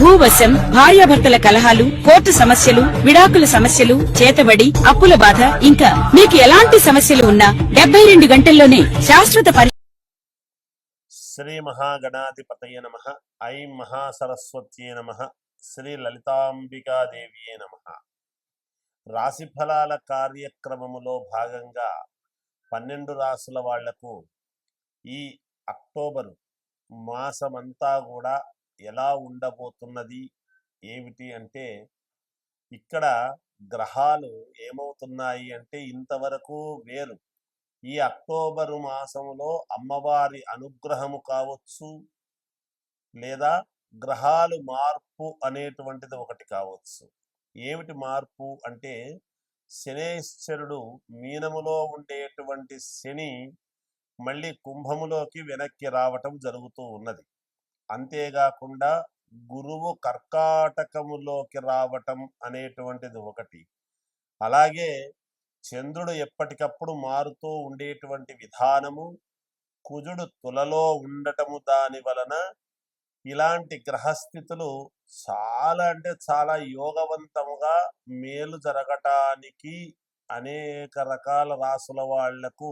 భూవశం భార్యాభర్తల కలహాలు కోర్టు సమస్యలు విడాకుల సమస్యలు చేతబడి అప్పుల బాధ ఇంకా మీకు ఎలాంటి సమస్యలు ఉన్నా డెబ్బై రెండు గంటల్లోనే శాశ్వత పరి శ్రీ మహాగణాధిపతయ నమ ఐం మహాసరస్వత్యే నమ శ్రీ లలితాంబికాదేవియే నమ. రాశి ఫలాల కార్యక్రమములో భాగంగా పన్నెండు రాసుల వాళ్ళకు ఈ అక్టోబరు మాసమంతా కూడా ఎలా ఉండబోతున్నది? ఏమిటి అంటే ఇక్కడ గ్రహాలు ఏమవుతున్నాయి అంటే ఇంతవరకు వేరు. ఈ అక్టోబరు మాసంలో అమ్మవారి అనుగ్రహము కావచ్చు లేదా గ్రహాలు మార్పు అనేటువంటిది ఒకటి కావచ్చు. ఏమిటి మార్పు అంటే శనేశ్వరుడు మీనములో ఉండేటువంటి శని మళ్ళీ కుంభములోకి వెనక్కి రావటం జరుగుతూ ఉన్నది. అంతేకాకుండా గురువు కర్కాటకములోకి రావటం అనేటువంటిది ఒకటి. అలాగే చంద్రుడు ఎప్పటికప్పుడు మారుతూ ఉండేటువంటి విధానము కుజుడు తులలో ఉండటము దాని వలన ఇలాంటి గ్రహస్థితులు చాలా అంటే చాలా యోగవంతముగా మేలు జరగటానికి అనేక రకాల రాసుల వాళ్ళకు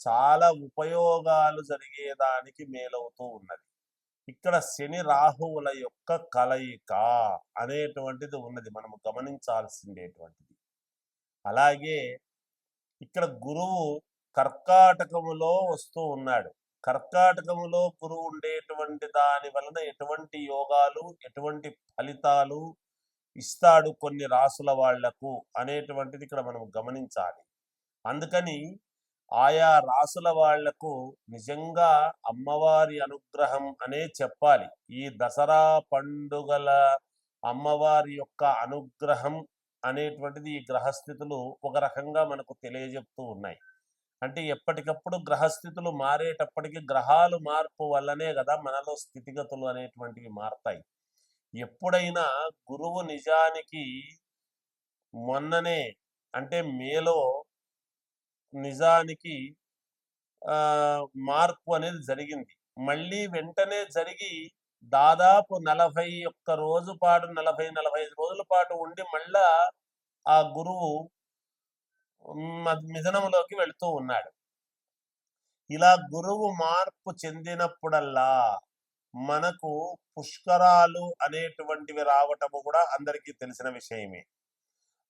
చాలా ఉపయోగాలు జరిగేదానికి మేలవుతూ ఉన్నది. ఇక్కడ శని రాహువుల యొక్క కలయిక అనేటువంటిది ఉన్నది. మనము గమనించాల్సిందేటువంటిది అలాగే ఇక్కడ గురువు కర్కాటకములో వస్తూ ఉన్నాడు. కర్కాటకములో గురువు ఉండేటువంటి దాని వలన ఎటువంటి యోగాలు ఎటువంటి ఫలితాలు ఇస్తాడు కొన్ని రాసుల వాళ్ళకు అనేటువంటిది ఇక్కడ మనం గమనించాలి. అందుకని ఆయా రాసుల వాళ్ళకు నిజంగా అమ్మవారి అనుగ్రహం అనే చెప్పాలి. ఈ దసరా పండుగల అమ్మవారి యొక్క అనుగ్రహం అనేటువంటిది ఈ గ్రహస్థితులు ఒక రకంగా మనకు తెలియజెప్తూ ఉన్నాయి. అంటే ఎప్పటికప్పుడు గ్రహస్థితులు మారేటప్పటికి గ్రహాలు మార్పు వల్లనే కదా మనలో స్థితిగతులు అనేటువంటివి మారతాయి. ఎప్పుడైనా గురువు నిజానికి మొన్ననే అంటే మేలో నిజానికి ఆ మార్పు అనేది జరిగింది. మళ్ళీ వెంటనే జరిగి దాదాపు నలభై ఒక్క రోజు పాటు నలభై నలభై ఐదు రోజుల పాటు ఉండి మళ్ళా ఆ గురువు మిథనంలోకి వెళుతూ ఉన్నాడు. ఇలా గురువు మార్పు చెందినప్పుడల్లా మనకు పుష్కరాలు అనేటువంటివి రావటము కూడా అందరికీ తెలిసిన విషయమే.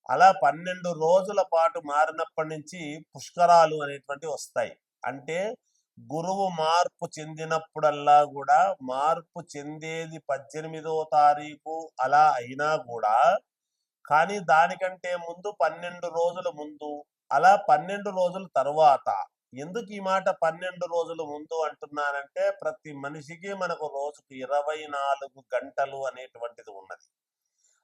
అలా పన్నెండు రోజుల పాటు మారినప్పటి నుంచి పుష్కరాలు అనేటువంటివి వస్తాయి. అంటే గురువు మార్పు చెందినప్పుడల్లా కూడా మార్పు చెందేది పద్దెనిమిదో తారీఖు అలా అయినా కూడా కానీ దానికంటే ముందు పన్నెండు రోజుల ముందు అలా పన్నెండు రోజుల తర్వాత ఎందుకు ఈ మాట పన్నెండు రోజుల ముందు అంటున్నానంటే ప్రతి మనిషికి మనకు రోజుకు ఇరవై నాలుగు గంటలు అనేటువంటిది ఉన్నది.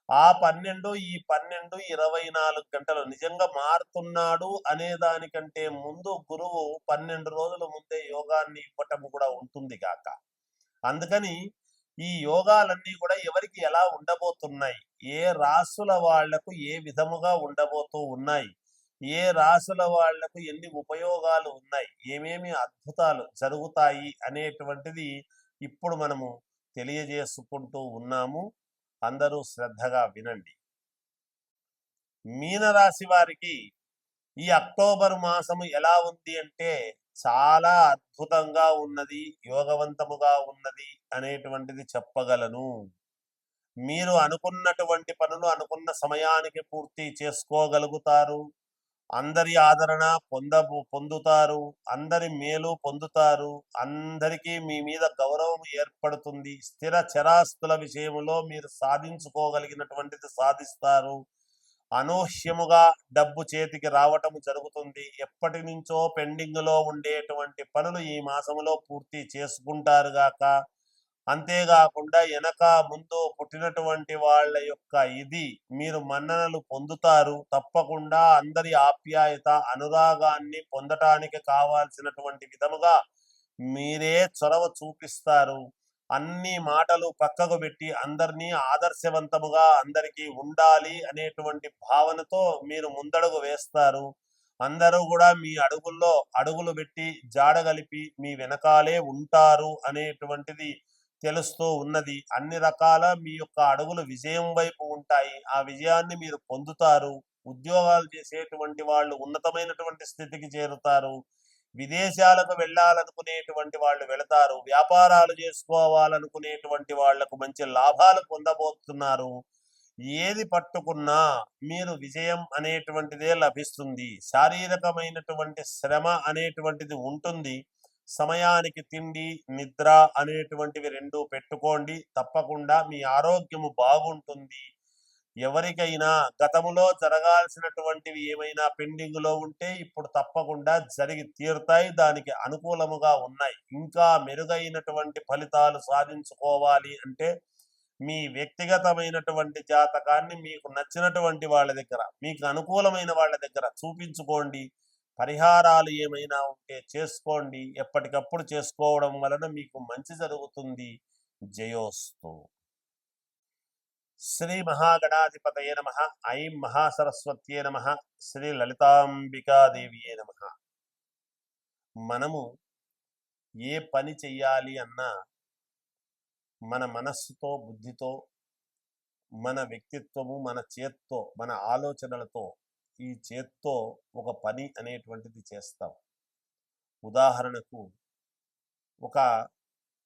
ఆ పన్నెండు ఈ పన్నెండు ఇరవై నాలుగు గంటలు నిజంగా మారుతున్నాడు అనే దానికంటే ముందు గురువు పన్నెండు రోజుల ముందే యోగాన్ని ఇవ్వటం కూడా ఉంటుంది కాక అందుకని ఈ యోగాలన్నీ కూడా ఎవరికి ఎలా ఉండబోతున్నాయి? ఏ రాసుల వాళ్ళకు ఏ విధముగా ఉండబోతూ ఉన్నాయి? ఏ రాసుల వాళ్ళకు ఎన్ని ఉపయోగాలు ఉన్నాయి? ఏమేమి అద్భుతాలు జరుగుతాయి అనేటువంటిది ఇప్పుడు మనము తెలియజేసుకుంటూ ఉన్నాము. అందరూ శ్రద్ధగా వినండి. మీనరాశి వారికి ఈ అక్టోబర్ మాసము ఎలా ఉంది అంటే చాలా అద్భుతంగా ఉన్నది యోగవంతముగా ఉన్నది అనేటువంటిది చెప్పగలను. మీరు అనుకున్నటువంటి పనులు అనుకున్న సమయానికి పూర్తి చేసుకోగలుగుతారు. అందరి ఆదరణ పొంద పొందుతారు అందరి మేలు పొందుతారు అందరికీ మీ మీద గౌరవం ఏర్పడుతుంది స్థిర చరాస్తుల విషయంలో మీరు సాధించుకోగలిగినటువంటిది సాధిస్తారు. అనూహ్యముగా డబ్బు చేతికి రావటం జరుగుతుంది. ఎప్పటి నుంచో పెండింగ్లో ఉండేటువంటి పనులు ఈ మాసంలో పూర్తి చేసుకుంటారు గాక. అంతేకాకుండా వెనక ముందు పుట్టినటువంటి వాళ్ళ యొక్క ఇది మీరు మన్ననలు పొందుతారు. తప్పకుండా అందరి ఆప్యాయత అనురాగాన్ని పొందటానికి కావాల్సినటువంటి విధముగా మీరే చొరవ చూపిస్తారు. అన్ని మాటలు పక్కకు పెట్టి అందరినీ ఆదర్శవంతముగా అందరికీ ఉండాలి అనేటువంటి భావనతో మీరు ముందడుగు వేస్తారు. అందరూ కూడా మీ అడుగుల్లో అడుగులు పెట్టి జాడగలిపి మీ వెనకాలే ఉంటారు అనేటువంటిది తెలుస్తూ ఉన్నది. అన్ని రకాల మీ యొక్క అడుగులు విజయం వైపు ఉంటాయి. ఆ విజయాన్ని మీరు పొందుతారు. ఉద్యోగాలు చేసేటువంటి వాళ్ళు ఉన్నతమైనటువంటి స్థితికి చేరుతారు. విదేశాలకు వెళ్ళాలనుకునేటువంటి వాళ్ళు వెళతారు. వ్యాపారాలు చేసుకోవాలనుకునేటువంటి వాళ్ళకు మంచి లాభాలు పొందబోతున్నారు. ఏది పట్టుకున్నా మీరు విజయం అనేటువంటిదే లభిస్తుంది. శారీరకమైనటువంటి శ్రమ అనేటువంటిది ఉంటుంది. సమయానికి తిండి నిద్ర అనేటువంటివి రెండు పెట్టుకోండి. తప్పకుండా మీ ఆరోగ్యము బాగుంటుంది. ఎవరికైనా గతములో జరగాల్సినటువంటివి ఏమైనా పెండింగ్లో ఉంటే ఇప్పుడు తప్పకుండా జరిగి తీరుతాయి. దానికి అనుకూలముగా ఉన్నాయి. ఇంకా మెరుగైనటువంటి ఫలితాలు సాధించుకోవాలి అంటే మీ వ్యక్తిగతమైనటువంటి జాతకాన్ని మీకు నచ్చినటువంటి వాళ్ళ దగ్గర మీకు అనుకూలమైన వాళ్ళ దగ్గర చూపించుకోండి. పరిహారాలు ఏమైనా ఉంటే చేసుకోండి. ఎప్పటికప్పుడు చేసుకోవడం వలన మీకు మంచి జరుగుతుంది. జయోస్తు. శ్రీ మహాగణాధిపతయ నమ. ఐం మహాసరస్వత్యే నమ. శ్రీ లలితాంబికాదేవియే నమ. మనము ఏ పని చెయ్యాలి అన్నా మన మనస్సుతో బుద్ధితో మన వ్యక్తిత్వము మన చేత్తో మన ఆలోచనలతో ఈ చేత్తో ఒక పని అనేటువంటిది చేస్తాం. ఉదాహరణకు ఒక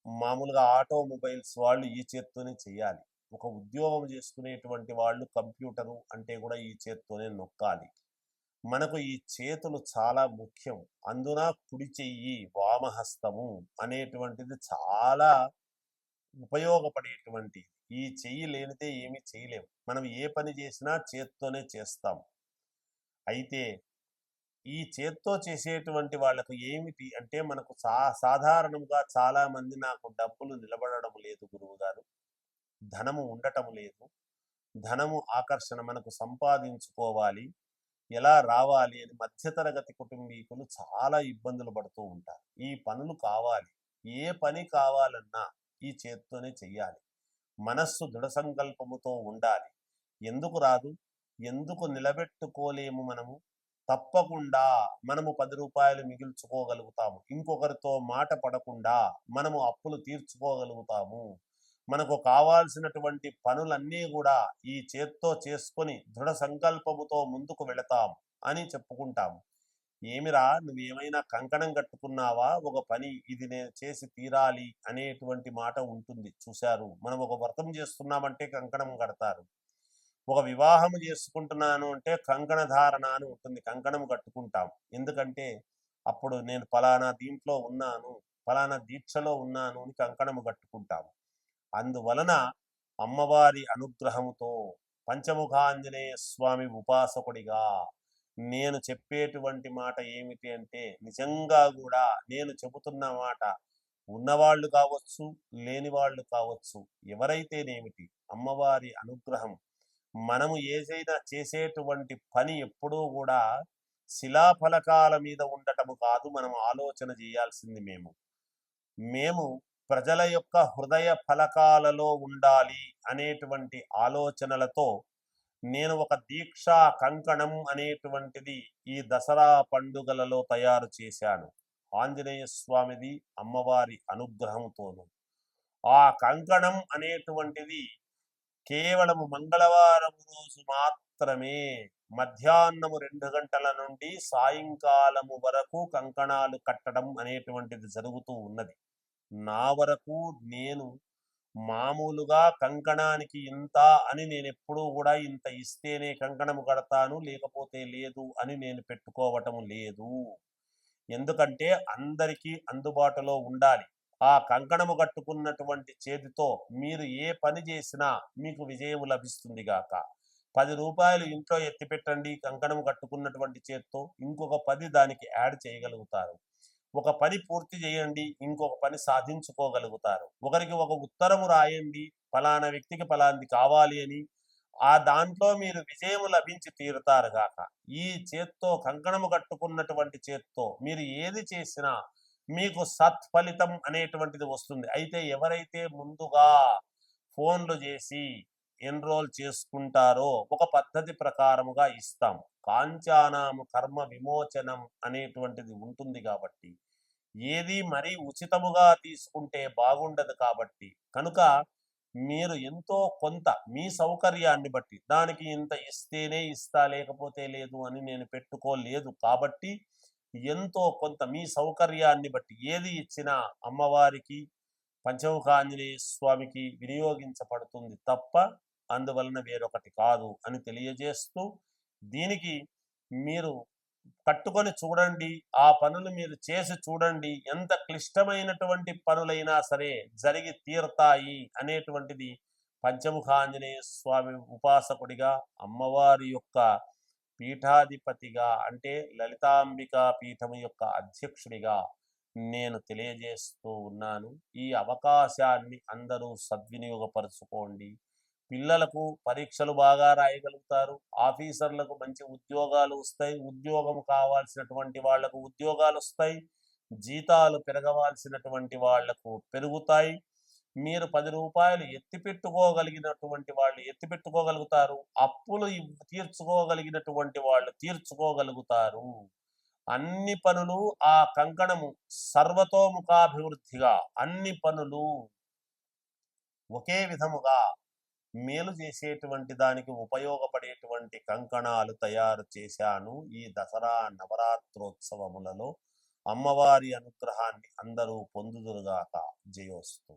మామూలుగా ఆటోమొబైల్స్ వాళ్ళు ఈ చేత్తోనే చేయాలి. ఒక ఉద్యోగం చేసుకునేటువంటి వాళ్ళు కంప్యూటరు అంటే కూడా ఈ చేత్తోనే నొక్కాలి. మనకు ఈ చేతులు చాలా ముఖ్యం. అందున కుడి చెయ్యి వామహస్తము అనేటువంటిది చాలా ఉపయోగపడేటువంటి ఈ చెయ్యి లేనిదే ఏమీ చేయలేము మనం ఏ పని చేసినా చేత్తోనే చేస్తాం. అయితే ఈ చేత్తో చేసేటువంటి వాళ్ళకు ఏమిటి? అంటే మనకు సా సాధారణంగా చాలా మంది నాకు డబ్బులు నిలబడడం లేదు గురువు గారు ధనము ఉండటం లేదు. ధనము ఆకర్షణ మనకు సంపాదించుకోవాలి. ఎలా రావాలి అని మధ్యతరగతి కుటుంబీకులు చాలా ఇబ్బందులు పడుతూ ఉంటారు. ఈ పనులు కావాలి. ఏ పని కావాలన్నా ఈ చేత్తోనే చెయ్యాలి. మనస్సు దృఢ సంకల్పముతో ఉండాలి. ఎందుకు రాదు? ఎందుకు నిలబెట్టుకోలేము మనము? తప్పకుండా మనము పది రూపాయలు మిగిల్చుకోగలుగుతాము. ఇంకొకరితో మాట పడకుండా మనము అప్పులు తీర్చుకోగలుగుతాము. మనకు కావాల్సినటువంటి పనులన్నీ కూడా ఈ చేత్తో చేసుకొని దృఢ సంకల్పముతో ముందుకు వెళతాం అని చెప్పుకుంటాము. ఏమిరా నువ్వు ఏమైనా కంకణం కట్టుకున్నావా? ఒక పని ఇది నేను చేసి తీరాలి అనేటువంటి మాట ఉంటుంది. చూశారు? మనం ఒక వ్రతం చేస్తున్నామంటే కంకణం కడతారు. ఒక వివాహము చేసుకుంటున్నాను అంటే కంకణ ధారణ అని ఉంటుంది. కంకణం కట్టుకుంటాం ఎందుకంటే అప్పుడు నేను ఫలానా దీంట్లో ఉన్నాను ఫలానా దీక్షలో ఉన్నాను అని కంకణము కట్టుకుంటాము. అందువలన అమ్మవారి అనుగ్రహముతో పంచముఖాంజనేయ స్వామి ఉపాసకుడిగా నేను చెప్పేటువంటి మాట ఏమిటి అంటే నిజంగా కూడా నేను చెబుతున్న మాట ఉన్నవాళ్ళు కావచ్చు లేని వాళ్ళు కావచ్చు ఎవరైతేనేమిటి? అమ్మవారి అనుగ్రహం మనము ఏదైనా చేసేటువంటి పని ఎప్పుడూ కూడా శిలాఫలకాల మీద ఉండటము కాదు మనం ఆలోచన చేయాల్సింది మేము. మేము ప్రజల యొక్క హృదయ ఫలకాలలో ఉండాలి అనేటువంటి ఆలోచనలతో నేను ఒక దీక్షా కంకణం అనేటువంటిది ఈ దసరా పండుగలలో తయారు చేశాను. ఆంజనేయ స్వామిది అమ్మవారి అనుగ్రహంతోను. ఆ కంకణం అనేటువంటిది కేవలము మంగళవారం రోజు మాత్రమే. మధ్యాహ్నము రెండు గంటల నుండి సాయంకాలము వరకు కంకణాలు కట్టడం అనేటువంటిది జరుగుతూ ఉన్నది. నా వరకు నేను మామూలుగా కంకణానికి ఇంత అని నేను ఎప్పుడూ కూడా ఇంత ఇస్తేనే కంకణము కడతాను లేకపోతే లేదు అని నేను పెట్టుకోవటం లేదు. ఎందుకంటే అందరికీ అందుబాటులో ఉండాలి. ఆ కంకణము కట్టుకున్నటువంటి చేతితో మీరు ఏ పని చేసినా మీకు విజయం లభిస్తుంది గాక. పది రూపాయలు ఇంట్లో ఎత్తి పెట్టండి కంకణం కట్టుకున్నటువంటి చేత్తో ఇంకొక పది దానికి యాడ్ చేయగలుగుతారు. ఒక పని పూర్తి చేయండి ఇంకొక పని సాధించుకోగలుగుతారు. ఒకరికి ఒక ఉత్తరము రాయండి ఫలానా వ్యక్తికి ఫలాంది కావాలి అని ఆ దాంట్లో మీరు విజయం లభించి తీరుతారు గాక. ఈ చేత్తో కంకణము కట్టుకున్నటువంటి చేత్తో మీరు ఏది చేసినా మీకు సత్ఫలితం అనేటువంటిది వస్తుంది. అయితే ఎవరైతే ముందుగా ఫోన్లు చేసి ఎన్రోల్ చేసుకుంటారో ఒక పద్ధతి ప్రకారముగా ఇస్తాం. కాంచానాము కర్మ విమోచనం అనేటువంటిది ఉంటుంది కాబట్టి. ఏది మరీ ఉచితముగా తీసుకుంటే బాగుండదు కాబట్టి. కనుక మీరు ఎంతో కొంత మీ సౌకర్యాన్ని బట్టి దానికి ఇంత ఇస్తేనే ఇస్తా లేకపోతే లేదు అని నేను పెట్టుకోలేదు కాబట్టి ఎంతో కొంత మీ సౌకర్యాన్ని బట్టి ఏది ఇచ్చినా అమ్మవారికి పంచముఖాంజనేయ స్వామికి వినియోగించబడుతుంది తప్ప అందువలన వేరొకటి కాదు అని తెలియజేస్తూ దీనికి మీరు కట్టుకొని చూడండి ఆ పనులు మీరు చేసి చూడండి ఎంత క్లిష్టమైనటువంటి పనులైనా సరే జరిగి తీరతాయి అనేటువంటిది పంచముఖాంజనేయ స్వామి ఉపాసకుడిగా అమ్మవారి యొక్క పీఠాధిపతిగా అంటే లలితాంబికా పీఠం యొక్క అధ్యక్షుడిగా నేను తెలియజేస్తూ ఉన్నాను. ఈ అవకాశాన్ని అందరూ సద్వినియోగపరచుకోండి. పిల్లలకు పరీక్షలు బాగా రాయగలుగుతారు. ఆఫీసర్లకు మంచి ఉద్యోగాలు వస్తాయి. ఉద్యోగం కావాల్సినటువంటి వాళ్ళకు ఉద్యోగాలు వస్తాయి. జీతాలు పెరగవలసినటువంటి వాళ్ళకు పెరుగుతాయి. మీరు పది రూపాయలు ఎత్తిపెట్టుకోగలిగినటువంటి వాళ్ళు ఎత్తిపెట్టుకోగలుగుతారు అప్పులు తీర్చుకోగలిగినటువంటి వాళ్ళు తీర్చుకోగలుగుతారు. అన్ని పనులు ఆ కంకణము సర్వతోముఖాభివృద్ధిగా అన్ని పనులు ఒకే విధముగా మేలు చేసేటువంటి దానికి ఉపయోగపడేటువంటి కంకణాలు తయారు చేశాను. ఈ దసరా నవరాత్రోత్సవములలో అమ్మవారి అనుగ్రహాన్ని అందరూ పొందుదురుగాక. జయోస్తు.